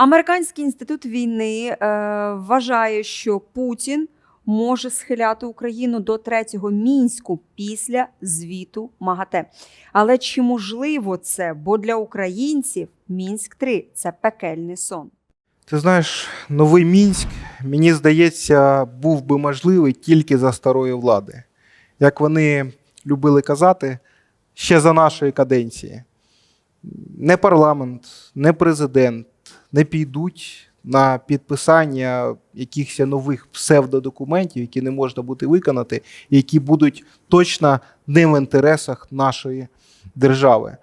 Американський інститут війни е, вважає, що Путін може схиляти Україну до третього мінську після звіту МАГАТЕ. Але чи можливо це? Бо для українців мінськ 3 це пекельний сон. Ти знаєш, новий Мінськ, мені здається, був би можливий тільки за старої влади. Як вони любили казати, ще за нашої каденції. Не парламент, не президент не підуть на підписання якихось нових псевдодокументів, які не можна буде виконати, які будуть точно не в інтересах нашої держави.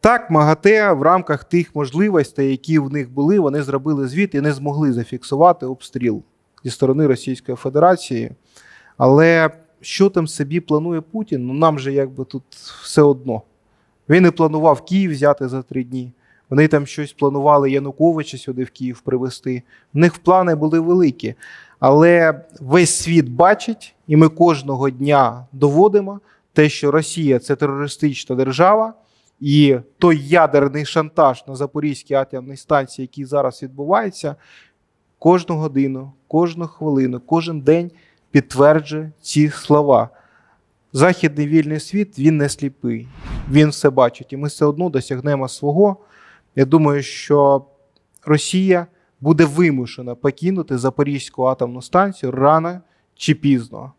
Так, МАГАТЕ в рамках тих можливостей, які в них були, вони зробили звіт і не змогли зафіксувати обстріл зі сторони Російської Федерації. Але що там собі планує Путін? Ну нам же якби тут все одно. Він і планував Київ взяти за три дні. Вони там щось планували Януковича сюди в Київ привезти. В них плани були великі. Але весь світ бачить, і ми кожного дня доводимо те, що Росія це терористична держава, і той ядерний шантаж на Запорізькій атомній станції, який зараз відбувається, кожну годину, кожну хвилину, кожен день підтверджує ці слова. Західний вільний світ він не сліпий, він все бачить, і ми все одно досягнемо свого. Я думаю, що Росія буде вимушена покинути Запорізьку атомну станцію рано чи пізно.